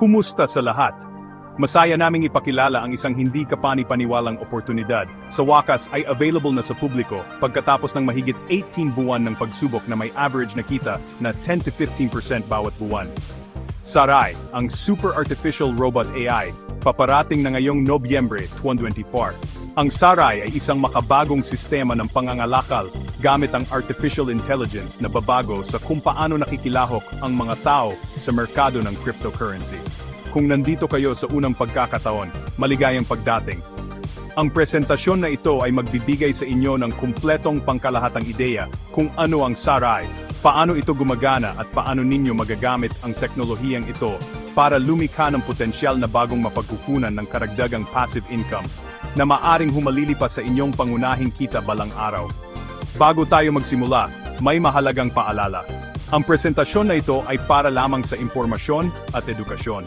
Kumusta sa lahat? Masaya naming ipakilala ang isang hindi kapani-paniwalang oportunidad. Sa wakas ay available na sa publiko pagkatapos ng mahigit 18 buwan ng pagsubok na may average na kita na 10 to 15% bawat buwan. Sarai, ang Super Artificial Robot AI, paparating na ngayong Nobyembre 2024. Ang Sarai ay isang makabagong sistema ng pangangalakal gamit ang artificial intelligence na babago sa kung paano nakikilahok ang mga tao sa merkado ng cryptocurrency. Kung nandito kayo sa unang pagkakataon, maligayang pagdating. Ang presentasyon na ito ay magbibigay sa inyo ng kumpletong pangkalahatang ideya kung ano ang Sarai, paano ito gumagana at paano ninyo magagamit ang teknolohiyang ito para lumikha ng potensyal na bagong mapagkukunan ng karagdagang passive income na maaring humalilipas sa inyong pangunahing kita balang araw. Bago tayo magsimula, may mahalagang paalala. Ang presentasyon na ito ay para lamang sa impormasyon at edukasyon.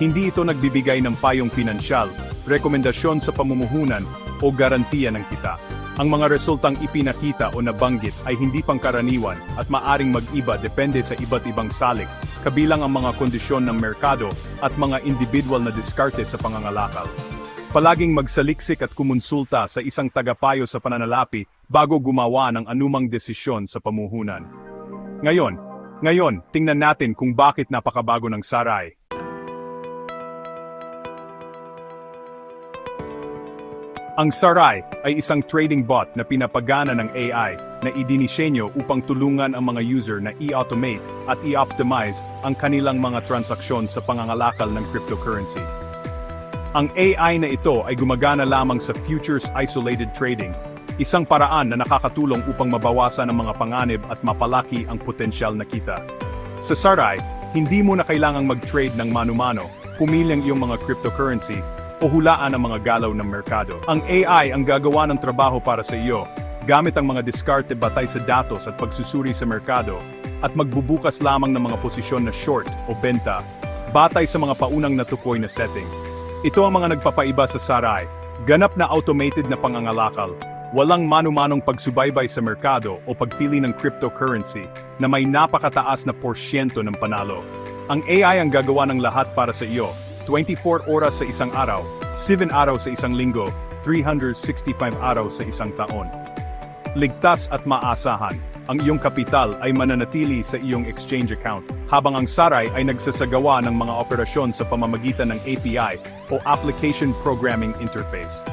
Hindi ito nagbibigay ng payong pinansyal, rekomendasyon sa pamumuhunan o garantiya ng kita. Ang mga resultang ipinakita o nabanggit ay hindi pangkaraniwan at maaring mag-iba depende sa iba't ibang salik, kabilang ang mga kondisyon ng merkado at mga individual na diskarte sa pangangalakal. Palaging magsaliksik at kumonsulta sa isang tagapayo sa pananalapi bago gumawa ng anumang desisyon sa pamuhunan. Ngayon, ngayon, tingnan natin kung bakit napakabago ng Sarai. Ang Sarai ay isang trading bot na pinapagana ng AI na idinisenyo upang tulungan ang mga user na i-automate at i-optimize ang kanilang mga transaksyon sa pangangalakal ng cryptocurrency. Ang AI na ito ay gumagana lamang sa futures isolated trading, isang paraan na nakakatulong upang mabawasan ang mga panganib at mapalaki ang potensyal na kita. Sa Sarai, hindi mo na kailangang mag-trade ng mano-mano, pumili ang iyong mga cryptocurrency, o hulaan ang mga galaw ng merkado. Ang AI ang gagawa ng trabaho para sa iyo, gamit ang mga diskarte batay sa datos at pagsusuri sa merkado, at magbubukas lamang ng mga posisyon na short o benta, batay sa mga paunang natukoy na setting. Ito ang mga nagpapaiba sa Sarai, ganap na automated na pangangalakal, walang mano-manong pagsubaybay sa merkado o pagpili ng cryptocurrency na may napakataas na porsyento ng panalo. Ang AI ang gagawa ng lahat para sa iyo, 24 oras sa isang araw, 7 araw sa isang linggo, 365 araw sa isang taon. Ligtas at maasahan, ang iyong kapital ay mananatili sa iyong exchange account, habang ang Sarai ay nagsasagawa ng mga operasyon sa pamamagitan ng API o Application Programming Interface.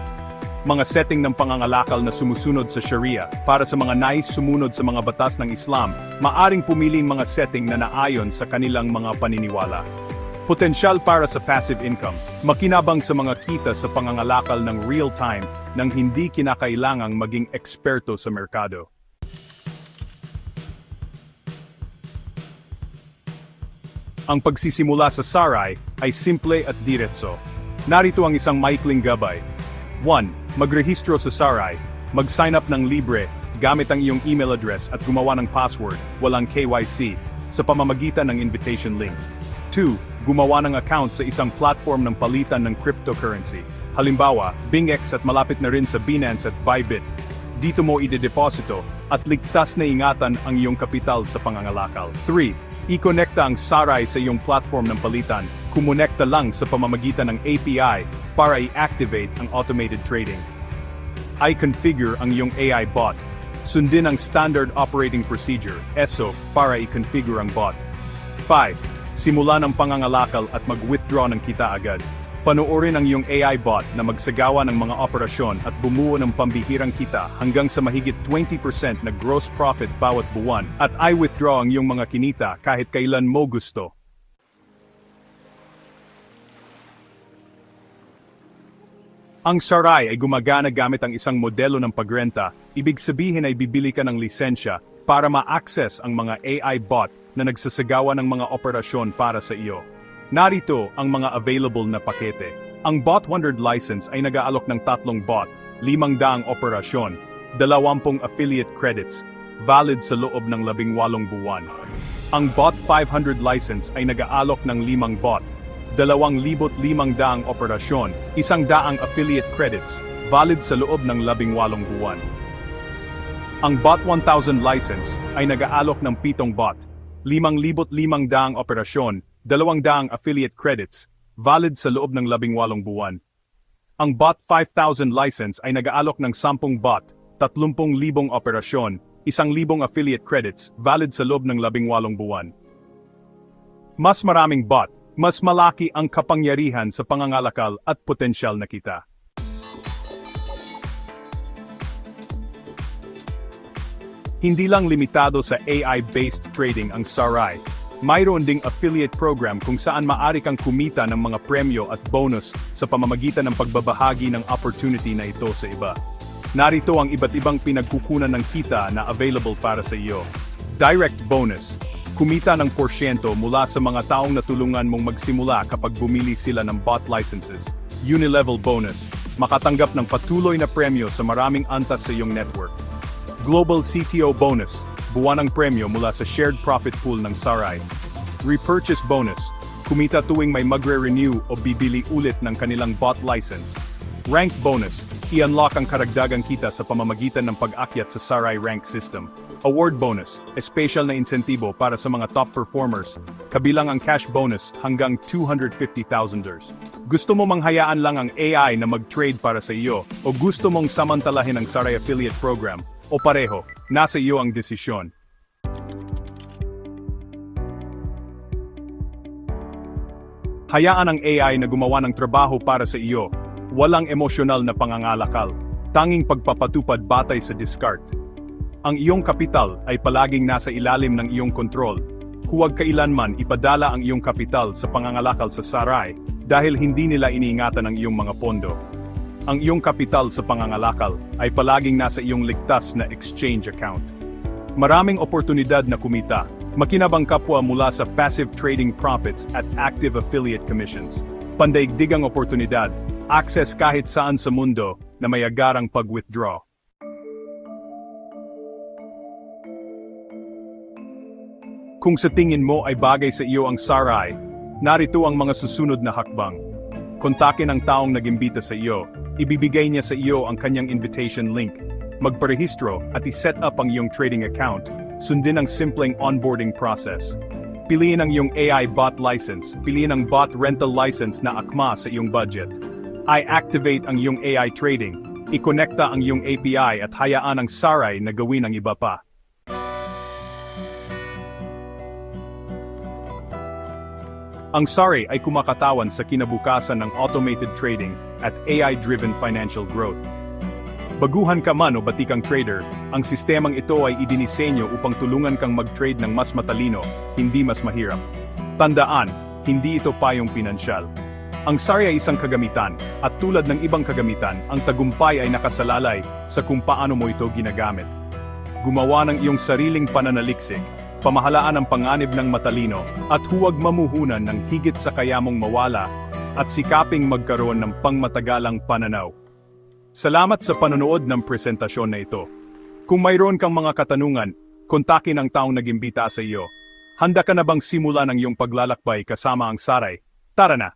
Mga setting ng pangangalakal na sumusunod sa Sharia, para sa mga nais sumunod sa mga batas ng Islam, maaring pumili mga setting na naayon sa kanilang mga paniniwala. Potensyal para sa passive income, makinabang sa mga kita sa pangangalakal ng real-time nang hindi kinakailangang maging eksperto sa merkado. Ang pagsisimula sa Sarai ay simple at diretso. Narito ang isang maikling gabay. 1. Magrehistro sa Sarai. Mag-sign up ng libre, gamit ang iyong email address at gumawa ng password, walang KYC, sa pamamagitan ng invitation link. 2 gumawa ng account sa isang platform ng palitan ng cryptocurrency. Halimbawa, BingX at malapit na rin sa Binance at Bybit. Dito mo idedeposito at ligtas na ingatan ang iyong kapital sa pangangalakal. 3. I-connecta ang Sarai sa iyong platform ng palitan. Kumonekta lang sa pamamagitan ng API para i-activate ang automated trading. I-configure ang iyong AI bot. Sundin ang Standard Operating Procedure, SO, para i-configure ang bot. 5 simula ng pangangalakal at mag-withdraw ng kita agad. Panoorin ang iyong AI bot na magsagawa ng mga operasyon at bumuo ng pambihirang kita hanggang sa mahigit 20% na gross profit bawat buwan at i-withdraw ang iyong mga kinita kahit kailan mo gusto. Ang Sarai ay gumagana gamit ang isang modelo ng pagrenta, ibig sabihin ay bibili ka ng lisensya para ma-access ang mga AI bot na nagsasagawa ng mga operasyon para sa iyo. Narito ang mga available na pakete. Ang Bot 100 license ay nag-aalok ng tatlong bot, limang daang operasyon, dalawampung affiliate credits, valid sa loob ng labing walong buwan. Ang Bot 500 license ay nag-aalok ng limang bot, dalawang libot limang daang operasyon, isang daang affiliate credits, valid sa loob ng labing walong buwan. Ang Bot 1000 license ay nag-aalok ng pitong bot, 5,500 daang operasyon, dalawang daang affiliate credits, valid sa loob ng labing walong buwan. Ang BOT 5000 license ay nag-aalok ng 10 BOT, 30,000 operasyon, 1,000 affiliate credits, valid sa loob ng labing walong buwan. Mas maraming bot, mas malaki ang kapangyarihan sa pangangalakal at potensyal na kita. Hindi lang limitado sa AI-based trading ang Sarai. Mayroon ding affiliate program kung saan maari kang kumita ng mga premyo at bonus sa pamamagitan ng pagbabahagi ng opportunity na ito sa iba. Narito ang iba't ibang pinagkukunan ng kita na available para sa iyo. Direct bonus. Kumita ng porsyento mula sa mga taong natulungan mong magsimula kapag bumili sila ng bot licenses. Unilevel bonus. Makatanggap ng patuloy na premyo sa maraming antas sa iyong network. Global CTO bonus. Buwanang premyo mula sa shared profit pool ng Sarai. Repurchase bonus. Kumita tuwing may magre-renew o bibili ulit ng kanilang bot license. Rank bonus. I-unlock ang karagdagang kita sa pamamagitan ng pag-akyat sa Sarai rank system. Award bonus. Espesyal na insentibo para sa mga top performers. Kabilang ang cash bonus hanggang 250,000 dollars. Gusto mo manghayaan lang ang AI na mag-trade para sa iyo o gusto mong samantalahin ang Sarai affiliate program o pareho, nasa iyo ang desisyon. Hayaan ang AI na gumawa ng trabaho para sa iyo. Walang emosyonal na pangangalakal. Tanging pagpapatupad batay sa discard. Ang iyong kapital ay palaging nasa ilalim ng iyong kontrol. Huwag kailanman ipadala ang iyong kapital sa pangangalakal sa saray dahil hindi nila iniingatan ang iyong mga pondo. Ang iyong kapital sa pangangalakal ay palaging nasa iyong ligtas na exchange account. Maraming oportunidad na kumita, makinabang kapwa mula sa passive trading profits at active affiliate commissions. Pandaigdigang oportunidad, access kahit saan sa mundo na may agarang pag-withdraw. Kung sa tingin mo ay bagay sa iyo ang Sarai, narito ang mga susunod na hakbang. Kontakin ang taong nagimbita sa iyo, ibibigay niya sa iyo ang kanyang invitation link. Magparehistro at iset up ang iyong trading account, sundin ang simpleng onboarding process. Piliin ang iyong AI bot license, piliin ang bot rental license na akma sa iyong budget. I-activate ang iyong AI trading, i-connecta ang iyong API at hayaan ang Sarai na gawin ang iba pa. Ang SARI ay kumakatawan sa kinabukasan ng automated trading at AI-driven financial growth. Baguhan ka man o batikang trader, ang sistemang ito ay idinisenyo upang tulungan kang mag-trade ng mas matalino, hindi mas mahirap. Tandaan, hindi ito payong pinansyal. Ang SARI ay isang kagamitan, at tulad ng ibang kagamitan, ang tagumpay ay nakasalalay sa kung paano mo ito ginagamit. Gumawa ng iyong sariling pananaliksik, pamahalaan ang panganib ng matalino, at huwag mamuhunan ng higit sa kaya mong mawala, at sikaping magkaroon ng pangmatagalang pananaw. Salamat sa panonood ng presentasyon na ito. Kung mayroon kang mga katanungan, kontakin ang taong nagimbita sa iyo. Handa ka na bang simulan ang iyong paglalakbay kasama ang Saray? Tara na!